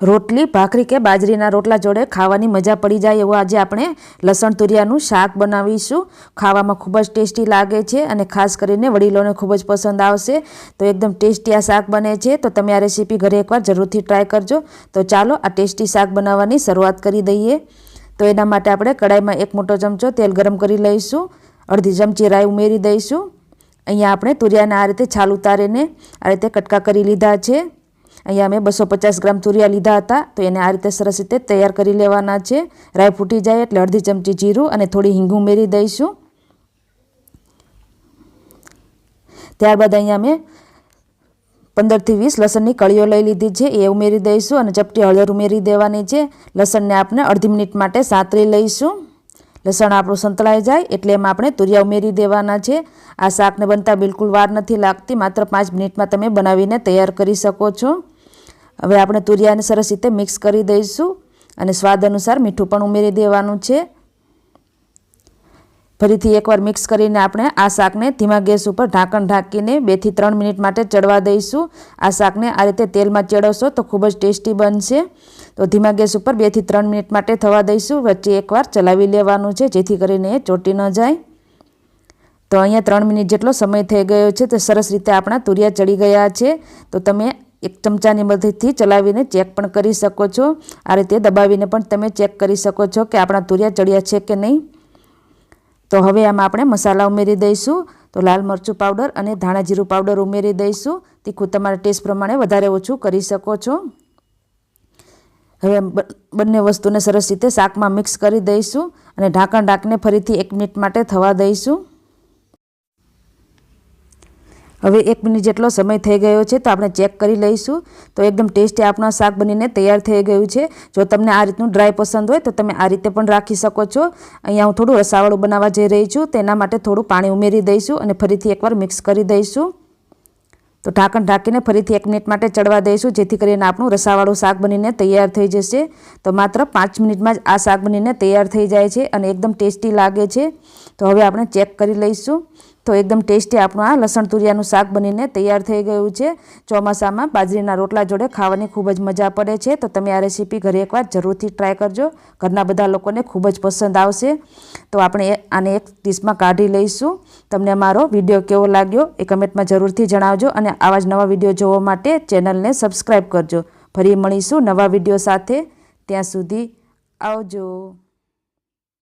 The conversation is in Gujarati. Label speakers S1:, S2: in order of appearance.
S1: રોટલી, ભાખરી કે બાજરીના રોટલા જોડે ખાવાની મજા પડી જાય એવું આજે આપણે લસણ તુરિયાનું શાક બનાવીશું. ખાવામાં ખૂબ જ ટેસ્ટી લાગે છે અને ખાસ કરીને વડીલોને ખૂબ જ પસંદ આવશે. તો એકદમ ટેસ્ટી આ શાક બને છે. તો તમે આ રેસીપી ઘરે એકવાર જરૂરથી ટ્રાય કરજો. તો ચાલો આ ટેસ્ટી શાક બનાવવાની શરૂઆત કરી દઈએ. તો એના માટે આપણે કડાઈમાં એક મોટો ચમચો તેલ ગરમ કરી લઈશું. અડધી ચમચી રાઈ ઉમેરી દઈશું. અહીંયા આપણે તુરિયાને આ રીતે છાલ ઉતારીને આ રીતે કટકા કરી લીધા છે. અહીંયા મેં બસો પચાસ ગ્રામ તુરિયા લીધા હતા. તો એને આ રીતે સરસ રીતે તૈયાર કરી લેવાના છે. રાઈ ફૂટી જાય એટલે અડધી ચમચી જીરું અને થોડી હિંગ ઉમેરી દઈશું. ત્યારબાદ અહીંયા મેં પંદરથી વીસ લસણની કળીઓ લઈ લીધી છે. એ ઉમેરી દઈશું અને ચપટી હળદર ઉમેરી દેવાની છે. લસણને આપણે અડધી મિનિટ માટે સાતરી લઈશું. લસણ આપણું સંતળાઈ જાય એટલે એમાં આપણે તુરિયા ઉમેરી દેવાના છે. આ શાકને બનતા બિલકુલ વાર નથી લાગતી. માત્ર પાંચ મિનિટમાં તમે બનાવીને તૈયાર કરી શકો છો. હવે આપણે તુરિયાને સરસ રીતે મિક્સ કરી દઈશું અને સ્વાદ અનુસાર મીઠું પણ ઉમેરી દેવાનું છે. ફરીથી એકવાર મિક્સ કરીને આપણે આ શાકને ધીમા ગેસ ઉપર ઢાંકણ ઢાંકીને બેથી ત્રણ મિનિટ માટે ચડવા દઈશું. આ શાકને આ રીતે તેલમાં ચડવશો તો ખૂબ જ ટેસ્ટી બનશે. તો ધીમા ગેસ ઉપર બેથી ત્રણ મિનિટ માટે થવા દઈશું. વચ્ચે એકવાર ચલાવી લેવાનું છે જેથી કરીને એ ચોટી ન જાય. તો અહીંયા ત્રણ મિનિટ જેટલો સમય થઈ ગયો છે તો સરસ રીતે આપણા તુરિયા ચડી ગયા છે. તો તમે એક ચમચાની મદદથી ચલાવીને ચેક પણ કરી શકો છો. આ રીતે દબાવીને પણ તમે ચેક કરી શકો છો કે આપણા તુરિયા ચડ્યા છે કે નહીં. તો હવે આમાં આપણે મસાલા ઉમેરી દઈશું. તો લાલ મરચું પાવડર અને ધાણા જીરું પાવડર ઉમેરી દઈશું. તીખું તમારા ટેસ્ટ પ્રમાણે વધારે ઓછું કરી શકો છો. હવે બંને વસ્તુને સરસ રીતે શાકમાં મિક્સ કરી દઈશું અને ઢાંકણ ઢાંકીને ફરીથી એક મિનિટ માટે થવા દઈશું. હવે એક મિનિટ જેટલો સમય થઈ ગયો છે તો આપણે ચેક કરી લઈશું. તો એકદમ ટેસ્ટી આપણું શાક બનીને તૈયાર થઈ ગયું છે. જો તમને આ રીતનું ડ્રાય પસંદ હોય તો તમે આ રીતે પણ રાખી શકો છો. અહીંયા હું થોડું રસાવાળું બનાવવા જઈ રહી છું. તેના માટે થોડું પાણી ઉમેરી દઈશું અને ફરીથી એકવાર મિક્સ કરી દઈશું. તો ઢાંકણ ઢાંકીને ફરીથી એક મિનિટ માટે ચડવા દઈશું, જેથી કરીને આપણું રસાવાળું શાક બનીને તૈયાર થઈ જશે. તો માત્ર પાંચ મિનિટમાં જ આ શાક બનીને તૈયાર થઈ જાય છે અને એકદમ ટેસ્ટી લાગે છે. તો હવે આપણે ચેક કરી લઈશું. તો એકદમ ટેસ્ટી આપણું આ લસણ તુરિયાનું શાક બનીને તૈયાર થઈ ગયું છે. ચોમાસામાં બાજરીના રોટલા જોડે ખાવાની ખૂબ જ મજા પડે છે. તો તમે આ રેસીપી ઘરે એકવાર જરૂરથી ટ્રાય કરજો. ઘરના બધા લોકોને ખૂબ જ પસંદ આવશે. તો આપણે આને એક ડીશમાં કાઢી લઈશું. તમને મારો વીડિયો કેવો લાગ્યો એ કમેન્ટમાં જરૂરથી જણાવજો અને આવા જ નવા વીડિયો જોવા માટે ચેનલને સબસ્ક્રાઈબ કરજો. ફરી મળીશું નવા વીડિયો સાથે. ત્યાં સુધી આવજો.